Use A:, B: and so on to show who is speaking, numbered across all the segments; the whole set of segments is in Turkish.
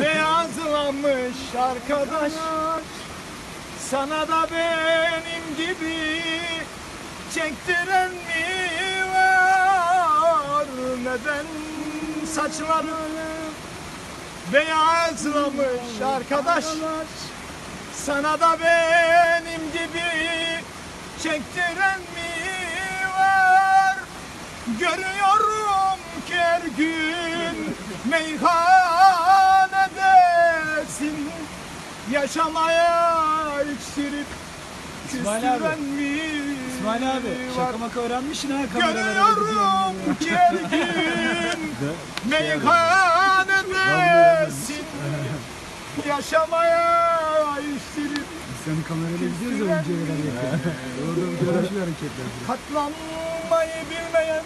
A: Beyazlamış arkadaş? Sana da benim gibi Çektiren mi var? Neden saçların Beyazlamış arkadaş? Sana da benim gibi Çektiren mi var? Görüyorum ki her gün meyhanedesin Yaşamaya iksirip
B: İsmail abi.
A: mi
B: İsmail abi şaka maka öğrenmişsin ha kameralara
A: Görüyorum ki her gün meyhanedesin Yaşamaya iksirip
B: Seni kamerayla izliyoruz ya kadar yapıyor. Orada uğraşıyor hareketler.
A: Katlanmayı bilmeyen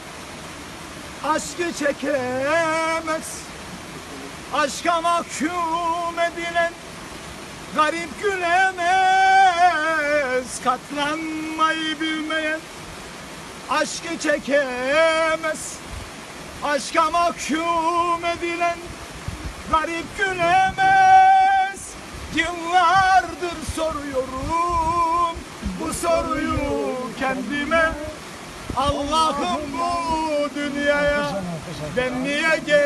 A: aşkı çekemez Aşka mahkum edilen garip gülemez Katlanmayı bilmeyen aşkı çekemez. Aşka mahkum edilen garip gülemez. Yıllardır soruyorum bu soruyu kendime. Allah'ım bu dünyaya ben niye geldim